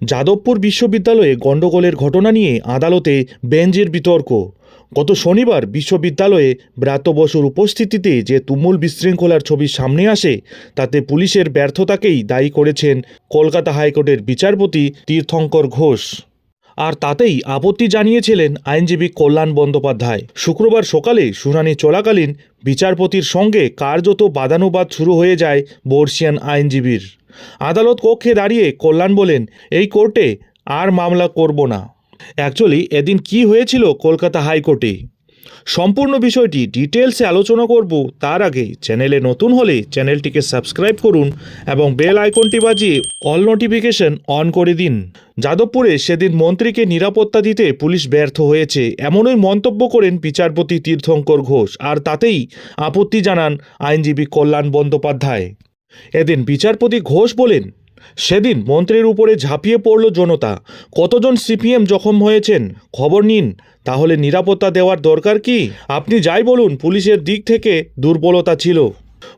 যাদবপুর বিশ্ববিদ্যালয়ে গণ্ডগোলের ঘটনা নিয়ে আদালতে বেঞ্চের বিতর্ক। গত শনিবার বিশ্ববিদ্যালয়ে ব্রাত বসুর উপস্থিতিতে যে তুমুল বিশৃঙ্খলার ছবি সামনে আসে, তাতে পুলিশের ব্যর্থতাকেই দায়ী করেছেন কলকাতা হাইকোর্টের বিচারপতি তীর্থঙ্কর ঘোষ। আর তাতেই আপত্তি জানিয়েছিলেন আইনজীবী কল্যাণ বন্দ্যোপাধ্যায়। শুক্রবার সকালে শুনানি চলাকালীন বিচারপতির সঙ্গে কার্যত বাদানুবাদ শুরু হয়ে যায় বর্ষিয়ান আইনজীবীর। আদালত কক্ষে দাঁড়িয়ে কল্যাণ বলেন, এই কোর্টে আর মামলা করব না। অ্যাকচুয়ালি এদিন কি হয়েছিল কলকাতা হাইকোর্টে? সম্পূর্ণ বিষয়টি ডিটেলসে আলোচনা করব। তার আগে চ্যানেলে নতুন হলে চ্যানেলটিকে সাবস্ক্রাইব করুন এবং বেল আইকনটি বাজিয়ে অল নোটিফিকেশন অন করে দিন। যাদবপুরে সেদিন মন্ত্রীকে নিরাপত্তা দিতে পুলিশ ব্যর্থ হয়েছে, এমনই মন্তব্য করেন বিচারপতি তীর্থঙ্কর ঘোষ, আর তাতেই আপত্তি জানান আইনজীবী কল্যাণ বন্দ্যোপাধ্যায়। এদিন বিচারপতি ঘোষ বলেন সেদিন মন্ত্রীর উপরে ঝাঁপিয়ে পড়ল জনতা। কতজন সিপিএম জখম হয়েছেন? খবর নিন। তাহলে নিরাপত্তা দেওয়ার দরকার কি? আপনি যাই বলুন, পুলিশের দিক থেকে দুর্বলতা ছিল।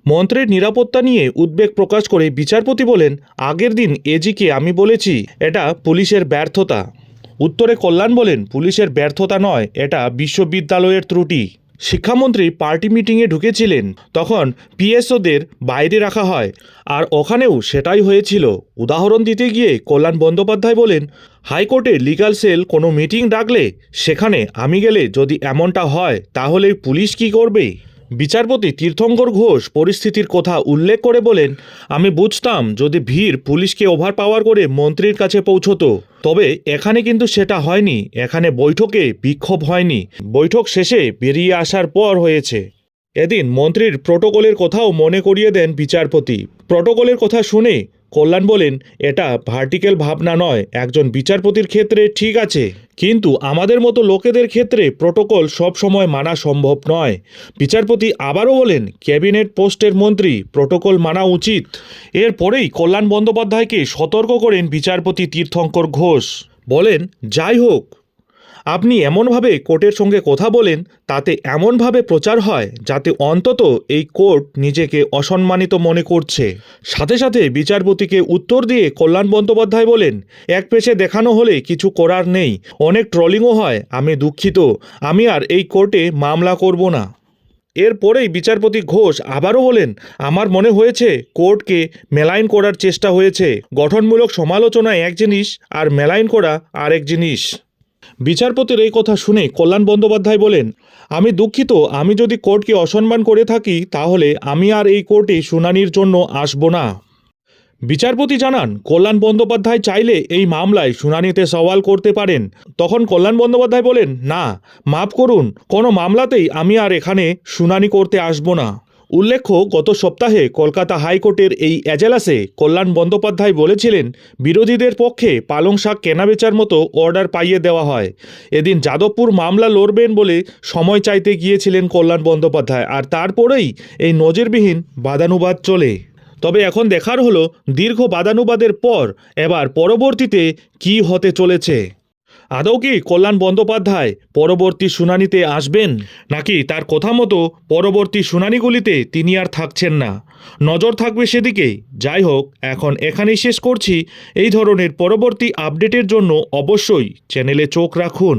মন্ত্রীর নিরাপত্তা নিয়ে উদ্বেগ প্রকাশ করে বিচারপতি বলেন, আগের দিন এজিকে আমি বলেছি, এটা পুলিশের ব্যর্থতা। উত্তরে কল্যাণ বলেন, পুলিশের ব্যর্থতা নয়, এটা বিশ্ববিদ্যালয়ের ত্রুটি। শিক্ষামন্ত্রী পার্টি মিটিংয়ে ঢুকেছিলেন। তখন পিএসওদের বাইরে রাখা হয়। আর ওখানেও সেটাই হয়েছিল। উদাহরণ দিতে গিয়ে কল্যাণ বন্দ্যোপাধ্যায় বলেন, হাইকোর্টে লিগাল সেল কোনো মিটিং ডাকলে সেখানে আমি গেলে যদি এমনটা হয়, তাহলে পুলিশ কি করবে? বিচারপতি তীর্থঙ্কর ঘোষ পরিস্থিতির কথা উল্লেখ করে বলেন, আমি বুঝতাম যদি ভিড় পুলিশকে ওভার পাওয়ার করে মন্ত্রীর কাছে পৌঁছতো, তবে এখানে কিন্তু সেটা হয়নি। এখানে বৈঠকে বিক্ষোভ হয়নি। বৈঠক শেষে বেরিয়ে আসার পর হয়েছে। এদিন মন্ত্রীর প্রোটোকলের কথাও মনে করিয়ে দেন বিচারপতি। প্রোটোকলের কথা শুনে কল্যাণ বলেন, এটা ভার্টিক্যাল ভাবনা নয়, একজন বিচারপতির ক্ষেত্রে ঠিক আছে। কিন্তু আমাদের মতো লোকেদের ক্ষেত্রে প্রোটোকল সবসময় মানা সম্ভব নয়। বিচারপতি আবারও বলেন, ক্যাবিনেট পোস্টের মন্ত্রী প্রোটোকল মানা উচিত। এরপরেই কল্যাণ বন্দ্যোপাধ্যায়কে সতর্ক করেন বিচারপতি তীর্থঙ্কর ঘোষ। বলেন, যাই হোক আপনি এমনভাবে কোর্টের সঙ্গে কথা বলেন, তাতে এমনভাবে প্রচার হয় যাতে অন্তত এই কোর্ট নিজেকে অসম্মানিত মনে করছে। সাথে সাথে বিচারপতিকে উত্তর দিয়ে কল্যাণ বন্দ্যোপাধ্যায় বলেন, এক পেশে দেখানো হলে কিছু করার নেই, অনেক ট্রলিংও হয়, আমি দুঃখিত, আমি আর এই কোর্টে মামলা করব না। এরপরেই বিচারপতি ঘোষ আবারও বলেন, আমার মনে হয়েছে কোর্টকে মেলাইন করার চেষ্টা হয়েছে, গঠনমূলক সমালোচনা এক জিনিস আর মেলাইন করা আরেক জিনিস। বিচারপতির এই কথা শুনে কল্যাণ বন্দ্যোপাধ্যায় বলেন, আমি দুঃখিত, আমি যদি কোর্টকে অসম্মান করে থাকি, তাহলে আমি আর এই কোর্টে শুনানির জন্য আসব না। বিচারপতি জানান, কল্যাণ বন্দ্যোপাধ্যায় চাইলে এই মামলায় শুনানিতে সওয়াল করতে পারেন। তখন কল্যাণ বন্দ্যোপাধ্যায় বলেন, না, মাফ করুন, কোনো মামলাতেই আমি আর এখানে শুনানি করতে আসব না। উল্লেখ্য, গত সপ্তাহে কলকাতা হাইকোর্টের এই এজেলাসে কল্যাণ বন্দ্যোপাধ্যায় বলেছিলেন, বিরোধীদের পক্ষে পালং শাক কেনাবেচার মতো অর্ডার পাইয়ে দেওয়া হয়। এদিন যাদবপুর মামলা লড়বেন বলে সময় চাইতে গিয়েছিলেন কল্যাণ বন্দ্যোপাধ্যায়, আর তারপরেই এই নজিরবিহীন বাদানুবাদ চলে। তবে এখন দেখার হলো, দীর্ঘ বাদানুবাদের পর এবার পরবর্তীতে কি হতে চলেছে। আদৌ কি কল্যাণ বন্দ্যোপাধ্যায় পরবর্তী শুনানিতে আসবেন? নাকি তার কথা মতো পরবর্তী শুনানিগুলিতে তিনি আর থাকছেন না? নজর থাকবে সেদিকেই যাই হোক, এখন এখানেই শেষ করছি। এই ধরনের পরবর্তী আপডেটের জন্য অবশ্যই চ্যানেলে চোখ রাখুন।